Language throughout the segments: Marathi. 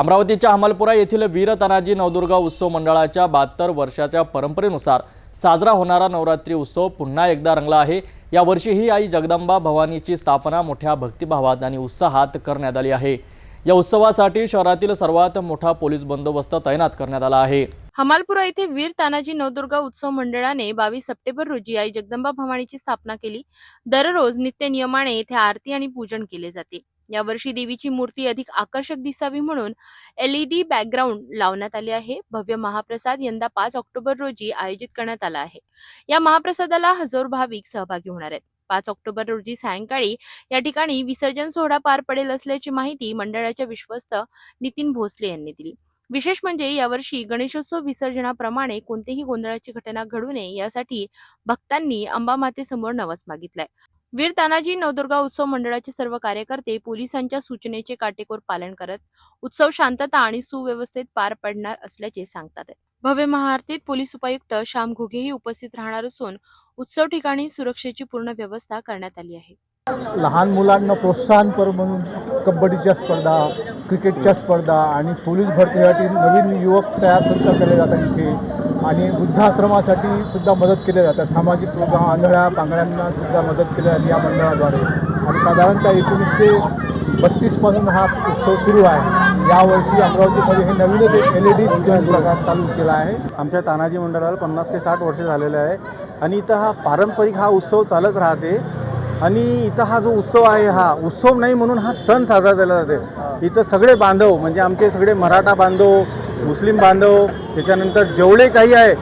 अमरावतीच्या हमालपुरा येथील वीर तानाजी नवदुर्गा उत्सव मंडळाच्या बहात्तर वर्षाच्या परंपरेनुसार साजरा होणारा नवरात्री उत्सव पुन्हा एकदा रंगला आहे. यावर्षीही आई जगदंबा भवानीची स्थापना मोठ्या भक्तिभावात आणि उत्साहात करण्यात आली आहे. या उत्सवासाठी शहरातील सर्वात मोठा पोलीस बंदोबस्त तैनात करण्यात आला आहे. हमालपुरा येथे वीर तानाजी नवदुर्गा उत्सव मंडळाने बावीस सप्टेंबर रोजी आई जगदंबा भवानीची स्थापना केली. दररोज नित्य नियमाने येथे आरती आणि पूजन केले जाते. यावर्षी देवीची मूर्ती अधिक आकर्षक दिसावी म्हणून एलईडी बॅकग्राऊंड लावण्यात आले आहे. भव्य महाप्रसाद यंदा पाच ऑक्टोबर रोजी आयोजित करण्यात आला आहे. या महाप्रसादाला हजारो भाविक सहभागी होणार आहेत. पाच ऑक्टोबर रोजी सायंकाळी या ठिकाणी विसर्जन सोहळा पार पडेल असल्याची माहिती मंडळाच्या विश्वस्त नितीन भोसले यांनी दिली. विशेष म्हणजे यावर्षी गणेशोत्सव विसर्जनाप्रमाणे कोणतीही गोंधळाची घटना घडू नये यासाठी भक्तांनी अंबामातेसमोर नवस मागितलाय. वीर तानाजी नवदुर्गा उत्सव मंडळाचे सर्व कार्यकर्ते पोलिसांच्या सूचनेचे काटेकोर पालन करत उत्सव शांतता आणि सुव्यवस्थेत पार पडणार असल्याचे सांगतात. भव्य महाआरतीत पोलीस उपायुक्त श्याम घुगेही उपस्थित राहणार असून उत्सव ठिकाणी सुरक्षेची पूर्ण व्यवस्था करण्यात आली आहे. लहान मुलांना प्रोत्साहनपर म्हणून कबड्डीच्या स्पर्धा क्रिकेटच्या स्पर्धा आणि पोलीस भरतीसाठी नवीन युवक तयार सुद्धा केले जातात इथे. आणि वृद्धाश्रमासाठी सुद्धा मदत केली जातात सामाजिक प्रोग्राम आंधळ्या पांगळ्यांना सुद्धा मदत केली जाते या मंडळाद्वारे. आणि साधारणतः एकोणीसशे बत्तीसपासून हा उत्सव सुरू आहे. यावर्षी अमरावतीमध्ये हे नवीनच एक एल ई डी प्रकार चालू केला आहे. आमच्या तानाजी मंडळाला पन्नास ते साठ वर्ष झालेले आहे. आणि इथं हा पारंपरिक हा उत्सव चालत राहते. आणि इथं हा जो उत्सव आहे हा उत्सव नाही म्हणून हा सण साजरा केला जाते. इथं सगळे बांधव म्हणजे आमचे सगळे मराठा बांधव मुस्लिम बांधव त्याच्यानंतर जेवढे काही आहे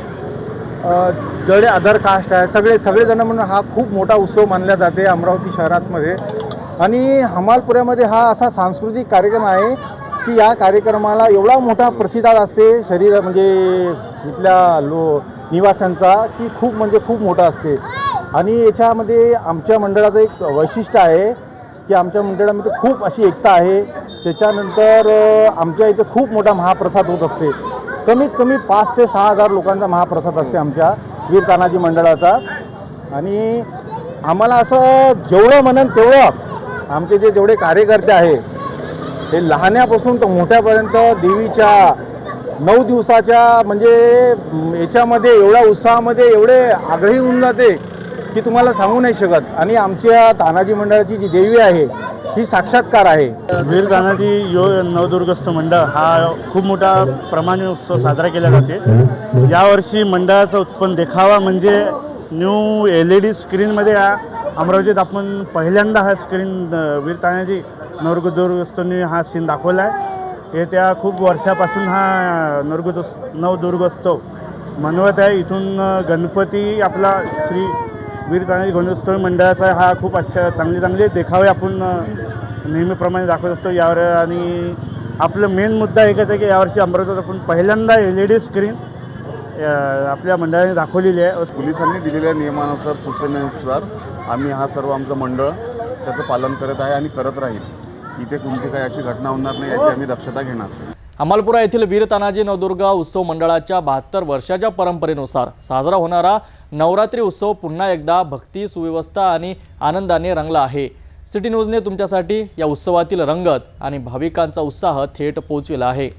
जेवढे अदर कास्ट आहे सगळे सगळेजण म्हणून हा खूप मोठा उत्सव मानला जाते अमरावती शहरातमध्ये. आणि हमालपुऱ्यामध्ये हा असा सांस्कृतिक कार्यक्रम आहे की या कार्यक्रमाला एवढा मोठा प्रतिसाद असते शरीर म्हणजे इथल्या लो निवासांचा की खूप म्हणजे खूप मोठा असते. आणि याच्यामध्ये आमच्या मंडळाचं एक वैशिष्ट्य आहे की आमच्या मंडळामध्ये खूप अशी एकता आहे. त्याच्यानंतर आमच्या इथे खूप मोठा महाप्रसाद होत असते. कमीत कमी पाच ते सहा हजार लोकांचा महाप्रसाद असते आमच्या वीर तानाजी मंडळाचा. आणि आम्हाला असं जेवढं म्हणन तेवढं आमचे जे जेवढे कार्यकर्ते आहे हे लहान्यापासून तर मोठ्यापर्यंत देवीच्या नऊ दिवसाच्या म्हणजे याच्यामध्ये एवढ्या उत्साहामध्ये एवढे आग्रही होऊन जाते की तुम्हाला सांगू नाही शकत. आणि आमच्या तानाजी मंडळाची जी देवी आहे ही साक्षात्कार आहे. वीर तानाजी यो नवदुर्गस्थ मंडळ हा खूप मोठा प्रमाणे उत्सव साजरा केला जाते. यावर्षी मंडळाचा उत्पन्न देखावा म्हणजे न्यू एल ई डी स्क्रीनमध्ये हा अमरावतीत आपण पहिल्यांदा हा स्क्रीन वीर तानाजी नवदुर्गस्थांनी हा सीन दाखवला आहे. येत्या खूप वर्षापासून हा नवदुर्ग नवदुर्गोत्सव मनवत आहे. इथून गणपती आपला श्री वीर तानाजी गणेशोत्सव मंडळाचा हा खूप अच्छा चांगले चांगले देखावे आपण नेहमीप्रमाणे दाखवत असतो. यावर आणि आपलं मेन मुद्दा एकच आहे की यावर्षी अमरावतीत आपण पहिल्यांदा एल ई डी स्क्रीन आपल्या मंडळाने दाखवलेली आहे. पोलिसांनी दिलेल्या नियमानुसार सूचनेनुसार आम्ही हा सर्व आमचं मंडळ त्याचं पालन करत आहे आणि करत राहील. इथे कोणती काही अशी घटना होणार नाही याची आम्ही दक्षता घेणार. अमलपुरा येथील वीर तानाजी नवदुर्गा उत्सव मंडळाच्या बहात्तर वर्षाच्या परंपरेनुसार साजरा होणारा नवरात्री उत्सव पुन्हा एकदा भक्ती सुव्यवस्था आणि आनंदाने रंगला आहे. सिटी न्यूजने तुमच्यासाठी या उत्सवातील रंगत आणि भाविकांचा उत्साह थेट पोचविला आहे.